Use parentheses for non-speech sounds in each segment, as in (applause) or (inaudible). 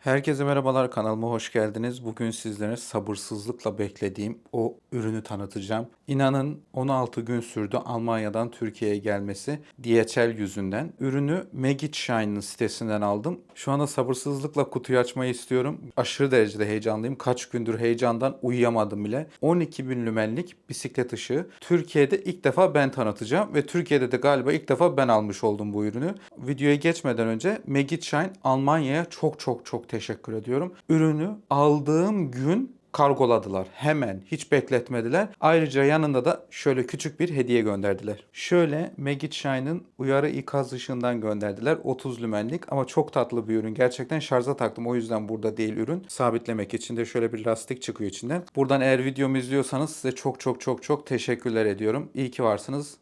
Herkese merhabalar kanalıma hoş geldiniz. Bugün sizlere sabırsızlıkla beklediğim o ürünü tanıtacağım. İnanın 16 gün sürdü Almanya'dan Türkiye'ye gelmesi DHL yüzünden. Ürünü Magit Shine'ın sitesinden aldım. Şu anda sabırsızlıkla kutuyu açmayı istiyorum. Aşırı derecede heyecanlıyım. Kaç gündür heyecandan uyuyamadım bile. 12 bin lümenlik bisiklet ışığı. Türkiye'de ilk defa ben tanıtacağım ve Türkiye'de de galiba ilk defa ben almış oldum bu ürünü. Videoya geçmeden önce Magit Shine Almanya'ya çok çok çok teşekkür ediyorum. Ürünü aldığım gün kargoladılar. Hemen hiç bekletmediler. Ayrıca yanında da şöyle küçük bir hediye gönderdiler. Şöyle Magit Shine'ın uyarı ikaz ışığından gönderdiler. 30 lümenlik ama çok tatlı bir ürün. Gerçekten şarja taktım. O yüzden burada değil ürün. Sabitlemek için de şöyle bir lastik çıkıyor içinden. Buradan eğer videomu izliyorsanız size çok çok çok çok teşekkürler ediyorum. İyi ki varsınız.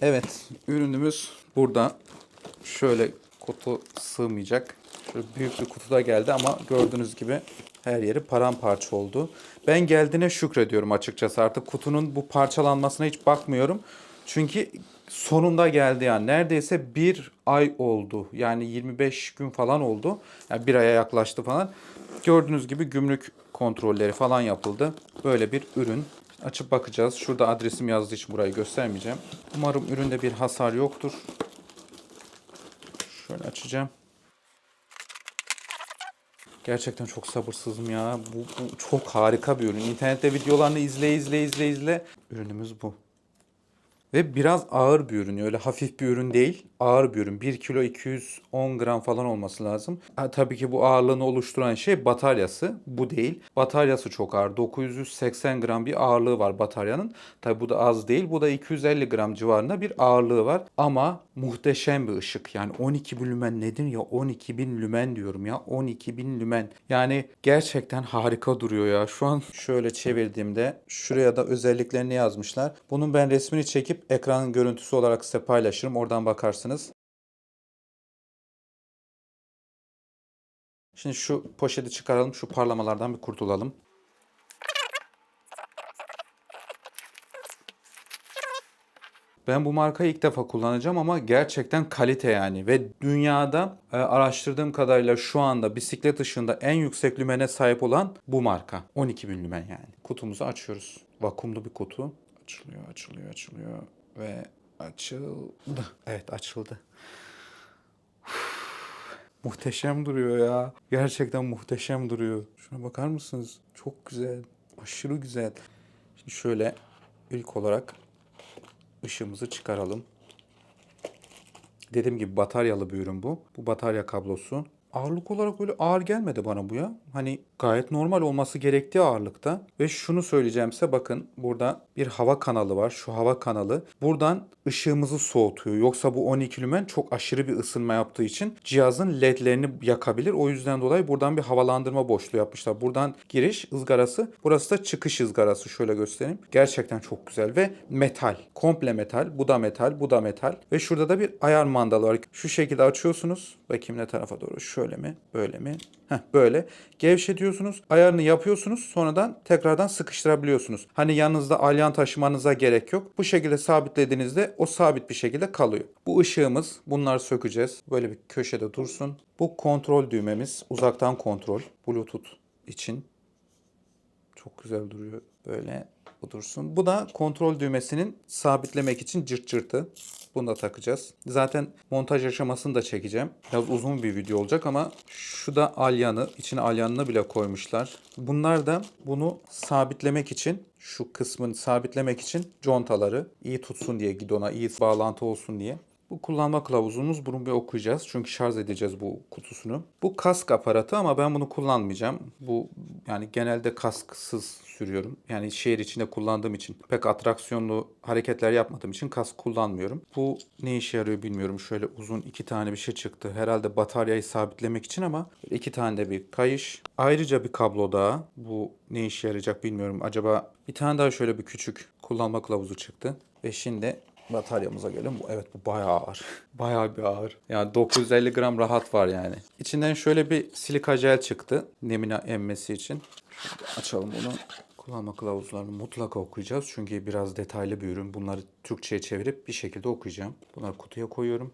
Evet, ürünümüz burada. Şöyle kutu sığmayacak. Şöyle büyük bir kutuda geldi ama gördüğünüz gibi her yeri paramparça oldu. Ben geldiğine şükrediyorum açıkçası. Artık kutunun bu parçalanmasına hiç bakmıyorum. Çünkü sonunda geldi yani. Neredeyse bir ay oldu. Yani 25 gün falan oldu. Yani bir aya yaklaştı falan. Gördüğünüz gibi gümrük kontrolleri falan yapıldı. Böyle bir ürün. Açıp bakacağız. Şurada adresim yazdığı için burayı göstermeyeceğim. Umarım üründe bir hasar yoktur. Şöyle açacağım. Gerçekten çok sabırsızım ya. Bu, bu çok harika bir ürün. İnternette videolarını izle izle izle izle. Ürünümüz bu. Ve biraz ağır bir ürün. Öyle hafif bir ürün değil. Ağır bir ürün. 1 kilo 210 gram falan olması lazım. Ha, tabii ki bu ağırlığını oluşturan şey bataryası. Bu değil. Bataryası çok ağır. 980 gram bir ağırlığı var bataryanın. Tabii bu da az değil. Bu da 250 gram civarında bir ağırlığı var. Ama muhteşem bir ışık. Yani 12 bin lümen nedir ya? 12 bin lümen diyorum ya. 12 bin lümen. Yani gerçekten harika duruyor ya. Şu an şöyle çevirdiğimde şuraya da özelliklerini yazmışlar. Bunun ben resmini çekip ekranın görüntüsü olarak size paylaşırım. Oradan bakarsınız. Şimdi şu poşeti çıkaralım. Şu parlamalardan bir kurtulalım. Ben bu markayı ilk defa kullanacağım ama gerçekten kalite yani ve dünyada e, araştırdığım kadarıyla şu anda bisiklet ışığında en yüksek lümene sahip olan bu marka. 12 bin lümen yani. Kutumuzu açıyoruz. Vakumlu bir kutu. Açılıyor, açılıyor, açılıyor ve açıldı. Evet açıldı. Muhteşem duruyor ya. Gerçekten muhteşem duruyor. Şuna bakar mısınız? Çok güzel. Aşırı güzel. Şimdi şöyle ilk olarak ışığımızı çıkaralım. Dediğim gibi bataryalı bir ürün bu. Bu batarya kablosu. Ağırlık olarak öyle ağır gelmedi bana bu ya. Hani gayet normal olması gerektiği ağırlıkta. Ve şunu söyleyeceğim size bakın burada bir hava kanalı var. Şu hava kanalı buradan ışığımızı soğutuyor. Yoksa bu 12 lümen çok aşırı bir ısınma yaptığı için cihazın ledlerini yakabilir. O yüzden dolayı buradan bir havalandırma boşluğu yapmışlar. Buradan giriş ızgarası. Burası da çıkış ızgarası. Şöyle göstereyim. Gerçekten çok güzel ve metal. Komple metal. Bu da metal. Bu da metal. Ve şurada da bir ayar mandalı var. Şu şekilde açıyorsunuz. Bakayım ne tarafa doğru. Şöyle mi? Böyle mi? Heh, böyle. Gevşetiyorsunuz. Ayarını yapıyorsunuz. Sonradan tekrardan sıkıştırabiliyorsunuz. Hani yanınızda alyan taşımanıza gerek yok. Bu şekilde sabitlediğinizde o sabit bir şekilde kalıyor. Bu ışığımız. Bunları sökeceğiz. Böyle bir köşede dursun. Bu kontrol düğmemiz. Uzaktan kontrol. Bluetooth için. Çok güzel duruyor. Böyle bu dursun. Bu da kontrol düğmesinin sabitlemek için cırt cırtı. Bunu da takacağız. Zaten montaj aşamasını da çekeceğim. Biraz uzun bir video olacak ama şu da alyanı. içine alyanını bile koymuşlar. Bunlar da bunu sabitlemek için şu kısmını sabitlemek için contaları iyi tutsun diye gidona iyi bağlantı olsun diye. Bu kullanma kılavuzumuz. Bunu bir okuyacağız. Çünkü şarj edeceğiz bu kutusunu. Bu kask aparatı ama ben bunu kullanmayacağım. Bu yani genelde kasksız sürüyorum. Yani şehir içinde kullandığım için pek atraksiyonlu hareketler yapmadığım için kask kullanmıyorum. Bu ne işe yarıyor bilmiyorum. Şöyle uzun iki tane bir şey çıktı. Herhalde bataryayı sabitlemek için ama iki tane de bir kayış. Ayrıca bir kablo daha. Bu ne işe yarayacak bilmiyorum. Acaba bir tane daha şöyle bir küçük kullanma kılavuzu çıktı. Ve şimdi bataryamıza gelelim. Evet bu bayağı ağır. (laughs) bayağı bir ağır. Yani 950 gram rahat var yani. İçinden şöyle bir silika jel çıktı. Nemine emmesi için. Açalım bunu. Kullanma kılavuzlarını mutlaka okuyacağız. Çünkü biraz detaylı bir ürün. Bunları Türkçe'ye çevirip bir şekilde okuyacağım. Bunları kutuya koyuyorum.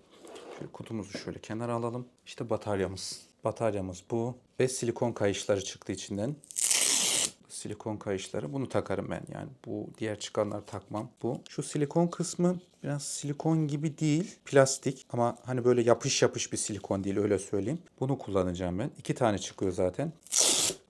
Şöyle kutumuzu şöyle kenara alalım. İşte bataryamız. Bataryamız bu. Ve silikon kayışları çıktı içinden. Silikon kayışları. Bunu takarım ben yani. Bu diğer çıkanları takmam. Bu. Şu silikon kısmı biraz silikon gibi değil. Plastik ama hani böyle yapış yapış bir silikon değil öyle söyleyeyim. Bunu kullanacağım ben. İki tane çıkıyor zaten.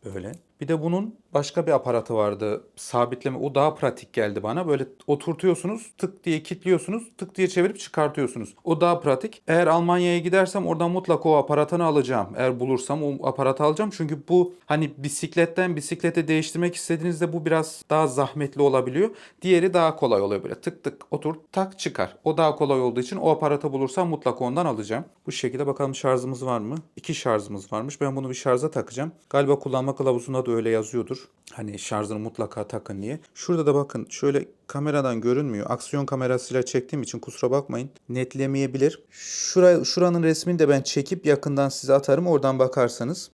Böyle. Bir de bunun başka bir aparatı vardı. Sabitleme. O daha pratik geldi bana. Böyle oturtuyorsunuz, tık diye kilitliyorsunuz, tık diye çevirip çıkartıyorsunuz. O daha pratik. Eğer Almanya'ya gidersem oradan mutlaka o aparatını alacağım. Eğer bulursam o aparatı alacağım. Çünkü bu hani bisikletten bisiklete değiştirmek istediğinizde bu biraz daha zahmetli olabiliyor. Diğeri daha kolay oluyor böyle. Tık tık otur, tak çıkar. O daha kolay olduğu için o aparatı bulursam mutlaka ondan alacağım. Bu şekilde bakalım şarjımız var mı? İki şarjımız varmış. Ben bunu bir şarja takacağım. Galiba kullanma kılavuzunda da öyle yazıyordur. Hani şarjını mutlaka takın diye. Şurada da bakın şöyle kameradan görünmüyor. Aksiyon kamerasıyla çektiğim için kusura bakmayın. Netlemeyebilir. Şura, şuranın resmini de ben çekip yakından size atarım. Oradan bakarsanız.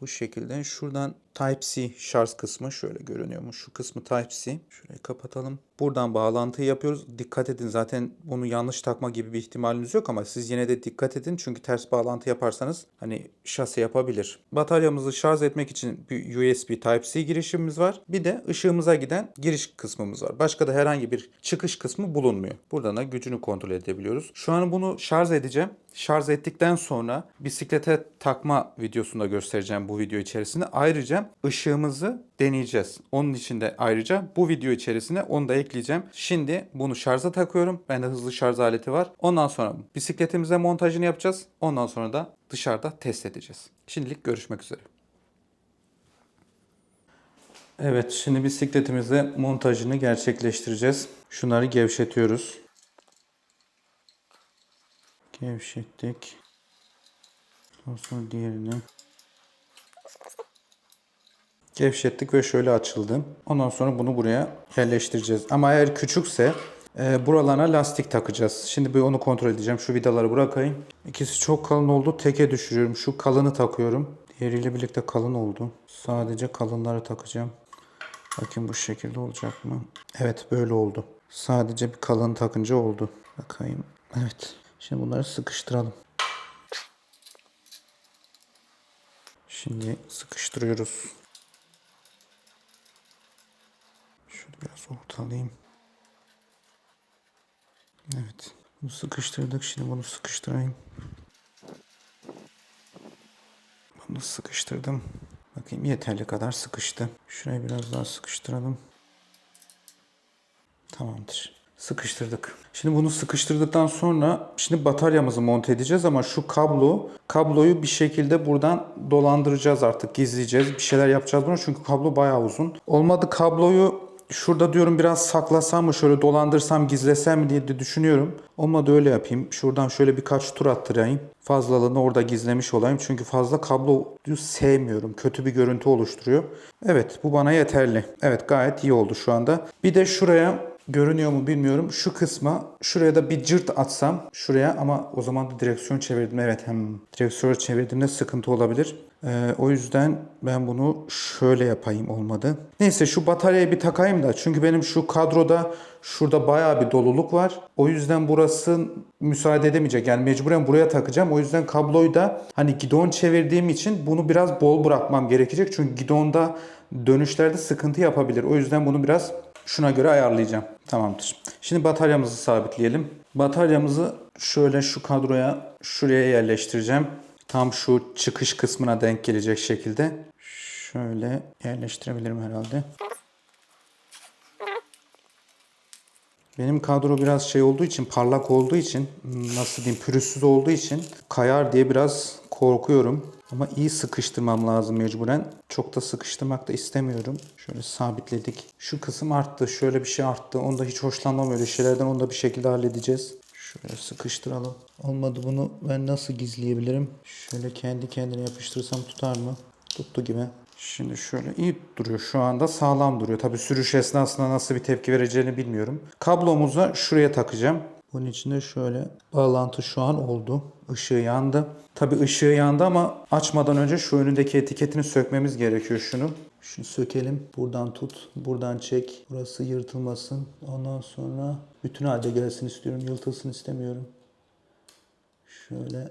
Bu şekilde şuradan Type-C şarj kısmı şöyle görünüyormuş. Şu kısmı Type-C. Şurayı kapatalım. Buradan bağlantıyı yapıyoruz. Dikkat edin zaten bunu yanlış takma gibi bir ihtimaliniz yok ama siz yine de dikkat edin. Çünkü ters bağlantı yaparsanız hani şase yapabilir. Bataryamızı şarj etmek için bir USB Type-C girişimiz var. Bir de ışığımıza giden giriş kısmımız var. Başka da herhangi bir çıkış kısmı bulunmuyor. Buradan da gücünü kontrol edebiliyoruz. Şu an bunu şarj edeceğim. Şarj ettikten sonra bisiklete takma videosunda göstereceğim bu video içerisinde. Ayrıca ışığımızı deneyeceğiz. Onun için de ayrıca bu video içerisine onu da ekleyeceğim. Şimdi bunu şarja takıyorum. Bende hızlı şarj aleti var. Ondan sonra bisikletimize montajını yapacağız. Ondan sonra da dışarıda test edeceğiz. Şimdilik görüşmek üzere. Evet, şimdi bisikletimize montajını gerçekleştireceğiz. Şunları gevşetiyoruz. Gevşettik. Ondan sonra diğerini gevşettik ve şöyle açıldı. Ondan sonra bunu buraya yerleştireceğiz. Ama eğer küçükse e, buralarına lastik takacağız. Şimdi bir onu kontrol edeceğim. Şu vidaları bırakayım. İkisi çok kalın oldu. Teke düşürüyorum. Şu kalını takıyorum. Diğeriyle birlikte kalın oldu. Sadece kalınları takacağım. Bakın bu şekilde olacak mı? Evet böyle oldu. Sadece bir kalın takınca oldu. Bakayım. Evet. Şimdi bunları sıkıştıralım. Şimdi sıkıştırıyoruz. Şöyle biraz ortalayayım. Evet. Bunu sıkıştırdık. Şimdi bunu sıkıştırayım. Bunu sıkıştırdım. Bakayım yeterli kadar sıkıştı. Şurayı biraz daha sıkıştıralım. Tamamdır. Sıkıştırdık. Şimdi bunu sıkıştırdıktan sonra şimdi bataryamızı monte edeceğiz ama şu kablo kabloyu bir şekilde buradan dolandıracağız artık gizleyeceğiz. Bir şeyler yapacağız bunu çünkü kablo bayağı uzun. Olmadı kabloyu şurada diyorum biraz saklasam mı şöyle dolandırsam gizlesem mi diye de düşünüyorum. Olmadı öyle yapayım. Şuradan şöyle birkaç tur attırayım. Fazlalığını orada gizlemiş olayım. Çünkü fazla kablo sevmiyorum. Kötü bir görüntü oluşturuyor. Evet bu bana yeterli. Evet gayet iyi oldu şu anda. Bir de şuraya görünüyor mu bilmiyorum. Şu kısma şuraya da bir cırt atsam şuraya ama o zaman da direksiyon çevirdim. Evet hem direksiyonu çevirdiğimde sıkıntı olabilir. Ee, o yüzden ben bunu şöyle yapayım olmadı. Neyse şu bataryayı bir takayım da çünkü benim şu kadroda şurada bayağı bir doluluk var. O yüzden burası müsaade edemeyecek. Yani mecburen buraya takacağım. O yüzden kabloyu da hani gidon çevirdiğim için bunu biraz bol bırakmam gerekecek. Çünkü gidonda dönüşlerde sıkıntı yapabilir. O yüzden bunu biraz şuna göre ayarlayacağım. Tamamdır. Şimdi bataryamızı sabitleyelim. Bataryamızı şöyle şu kadroya şuraya yerleştireceğim. Tam şu çıkış kısmına denk gelecek şekilde. Şöyle yerleştirebilirim herhalde. Benim kadro biraz şey olduğu için, parlak olduğu için, nasıl diyeyim, pürüzsüz olduğu için kayar diye biraz korkuyorum. Ama iyi sıkıştırmam lazım mecburen. Çok da sıkıştırmak da istemiyorum. Şöyle sabitledik. Şu kısım arttı. Şöyle bir şey arttı. Onda hiç hoşlanmam öyle şeylerden. Onu da bir şekilde halledeceğiz. Şöyle sıkıştıralım. Olmadı bunu ben nasıl gizleyebilirim? Şöyle kendi kendine yapıştırsam tutar mı? Tuttu gibi. Şimdi şöyle iyi duruyor. Şu anda sağlam duruyor. Tabi sürüş esnasında nasıl bir tepki vereceğini bilmiyorum. Kablomuzu şuraya takacağım. Bunun içinde şöyle bağlantı şu an oldu. Işığı yandı. Tabi ışığı yandı ama açmadan önce şu önündeki etiketini sökmemiz gerekiyor şunu. Şunu sökelim. Buradan tut. Buradan çek. Burası yırtılmasın. Ondan sonra bütün halde gelsin istiyorum. Yırtılsın istemiyorum. Şöyle.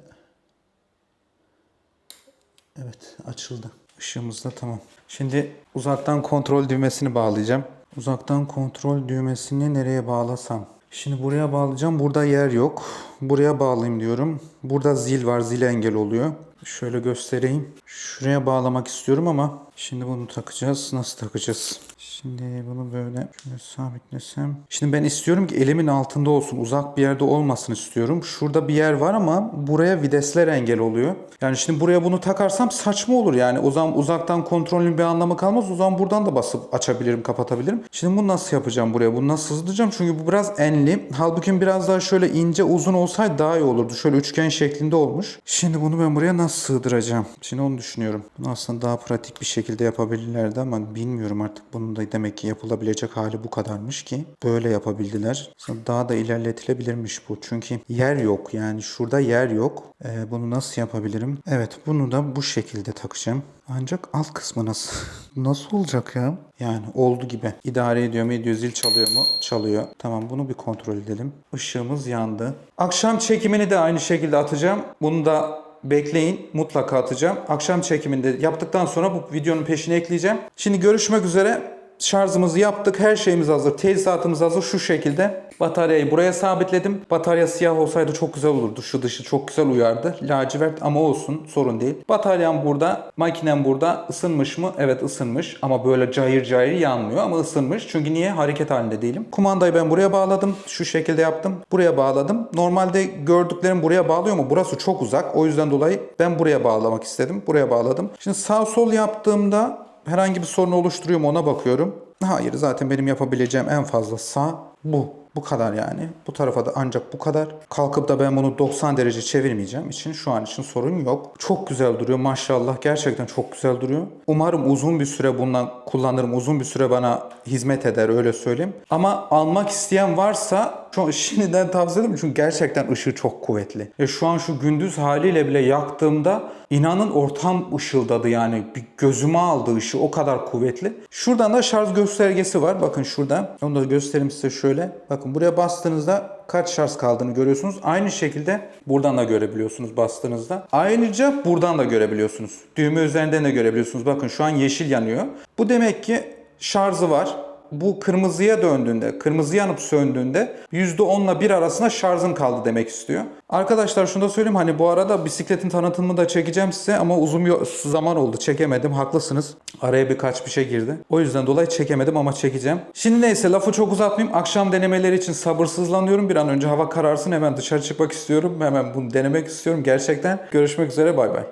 Evet açıldı. Işığımız da tamam. Şimdi uzaktan kontrol düğmesini bağlayacağım. Uzaktan kontrol düğmesini nereye bağlasam? Şimdi buraya bağlayacağım. Burada yer yok. Buraya bağlayayım diyorum. Burada zil var. Zil engel oluyor. Şöyle göstereyim. Şuraya bağlamak istiyorum ama şimdi bunu takacağız. Nasıl takacağız? Şimdi bunu böyle şöyle sabitlesem. Şimdi ben istiyorum ki elimin altında olsun. Uzak bir yerde olmasın istiyorum. Şurada bir yer var ama buraya videsler engel oluyor. Yani şimdi buraya bunu takarsam saçma olur yani. O zaman uzaktan kontrolün bir anlamı kalmaz. O zaman buradan da basıp açabilirim, kapatabilirim. Şimdi bunu nasıl yapacağım buraya? Bunu nasıl sığdıracağım? Çünkü bu biraz enli. Halbuki biraz daha şöyle ince uzun olsaydı daha iyi olurdu. Şöyle üçgen şeklinde olmuş. Şimdi bunu ben buraya nasıl sığdıracağım? Şimdi onu düşünüyorum. Bunu aslında daha pratik bir şekilde yapabilirlerdi ama bilmiyorum artık bunun da demek ki yapılabilecek hali bu kadarmış ki böyle yapabildiler. Daha da ilerletilebilirmiş bu. Çünkü yer yok yani şurada yer yok. Ee, bunu nasıl yapabilirim? Evet bunu da bu şekilde takacağım. Ancak alt kısmı nasıl? (laughs) nasıl olacak ya? Yani oldu gibi. İdare ediyor mu ediyor zil çalıyor mu? Çalıyor. Tamam bunu bir kontrol edelim. Işığımız yandı. Akşam çekimini de aynı şekilde atacağım. Bunu da bekleyin mutlaka atacağım. Akşam çekiminde yaptıktan sonra bu videonun peşine ekleyeceğim. Şimdi görüşmek üzere. Şarjımızı yaptık. Her şeyimiz hazır. Tesisatımız hazır şu şekilde. Bataryayı buraya sabitledim. Batarya siyah olsaydı çok güzel olurdu. Şu dışı çok güzel uyardı. Lacivert ama olsun sorun değil. Bataryam burada. Makinem burada. Isınmış mı? Evet ısınmış. Ama böyle cayır cayır yanmıyor ama ısınmış. Çünkü niye? Hareket halinde değilim. Kumandayı ben buraya bağladım. Şu şekilde yaptım. Buraya bağladım. Normalde gördüklerim buraya bağlıyor mu? Burası çok uzak. O yüzden dolayı ben buraya bağlamak istedim. Buraya bağladım. Şimdi sağ sol yaptığımda herhangi bir sorun oluşturuyor mu ona bakıyorum. Hayır zaten benim yapabileceğim en fazla sağ bu. Bu kadar yani. Bu tarafa da ancak bu kadar. Kalkıp da ben bunu 90 derece çevirmeyeceğim için şu an için sorun yok. Çok güzel duruyor maşallah. Gerçekten çok güzel duruyor. Umarım uzun bir süre bundan kullanırım. Uzun bir süre bana hizmet eder öyle söyleyeyim. Ama almak isteyen varsa şu şimdiden tavsiye ederim çünkü gerçekten ışığı çok kuvvetli. E şu an şu gündüz haliyle bile yaktığımda inanın ortam ışıldadı yani bir gözüme aldı ışığı o kadar kuvvetli. Şuradan da şarj göstergesi var. Bakın şurada. Onu da göstereyim size şöyle. Bakın buraya bastığınızda kaç şarj kaldığını görüyorsunuz. Aynı şekilde buradan da görebiliyorsunuz bastığınızda. Ayrıca buradan da görebiliyorsunuz. Düğme üzerinden de görebiliyorsunuz. Bakın şu an yeşil yanıyor. Bu demek ki şarjı var bu kırmızıya döndüğünde, kırmızı yanıp söndüğünde %10'la 1 arasında şarjın kaldı demek istiyor. Arkadaşlar şunu da söyleyeyim hani bu arada bisikletin tanıtımını da çekeceğim size ama uzun zaman oldu çekemedim haklısınız. Araya birkaç bir şey girdi. O yüzden dolayı çekemedim ama çekeceğim. Şimdi neyse lafı çok uzatmayayım. Akşam denemeleri için sabırsızlanıyorum. Bir an önce hava kararsın hemen dışarı çıkmak istiyorum. Hemen bunu denemek istiyorum gerçekten. Görüşmek üzere bay bay.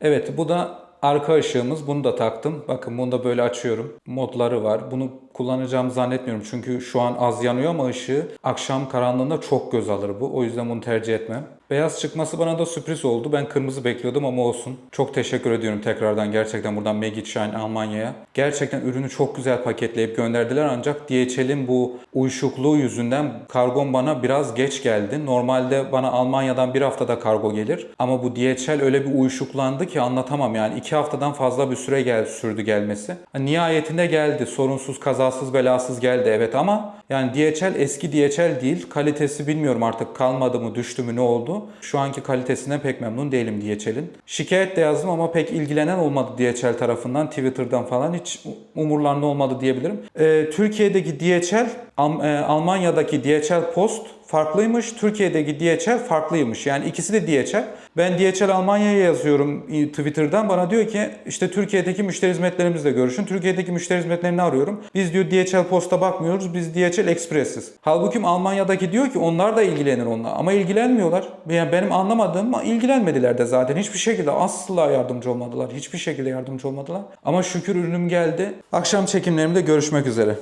Evet bu da arka ışığımız. Bunu da taktım. Bakın bunu da böyle açıyorum. Modları var. Bunu kullanacağımı zannetmiyorum. Çünkü şu an az yanıyor ama ışığı akşam karanlığında çok göz alır bu. O yüzden bunu tercih etmem. Beyaz çıkması bana da sürpriz oldu. Ben kırmızı bekliyordum ama olsun. Çok teşekkür ediyorum tekrardan gerçekten buradan Megit Shine Almanya'ya. Gerçekten ürünü çok güzel paketleyip gönderdiler ancak DHL'in bu uyuşukluğu yüzünden kargon bana biraz geç geldi. Normalde bana Almanya'dan bir haftada kargo gelir. Ama bu DHL öyle bir uyuşuklandı ki anlatamam yani. iki haftadan fazla bir süre gel, sürdü gelmesi. Nihayetinde geldi. Sorunsuz, kazasız, belasız geldi evet ama yani DHL eski DHL değil. Kalitesi bilmiyorum artık kalmadı mı, düştü mü, ne oldu. Şu anki kalitesine pek memnun değilim DHL'in. Şikayet de yazdım ama pek ilgilenen olmadı DHL tarafından. Twitter'dan falan hiç umurlarında olmadı diyebilirim. Ee, Türkiye'deki DHL, e, Almanya'daki DHL Post farklıymış. Türkiye'deki DHL farklıymış. Yani ikisi de DHL. Ben DHL Almanya'ya yazıyorum Twitter'dan. Bana diyor ki işte Türkiye'deki müşteri hizmetlerimizle görüşün. Türkiye'deki müşteri hizmetlerini arıyorum. Biz diyor DHL Post'a bakmıyoruz. Biz DHL Express'iz. Halbuki Almanya'daki diyor ki onlar da ilgilenir onunla. Ama ilgilenmiyorlar. Yani benim anlamadığım ama ilgilenmediler de zaten. Hiçbir şekilde asla yardımcı olmadılar. Hiçbir şekilde yardımcı olmadılar. Ama şükür ürünüm geldi. Akşam çekimlerimde görüşmek üzere.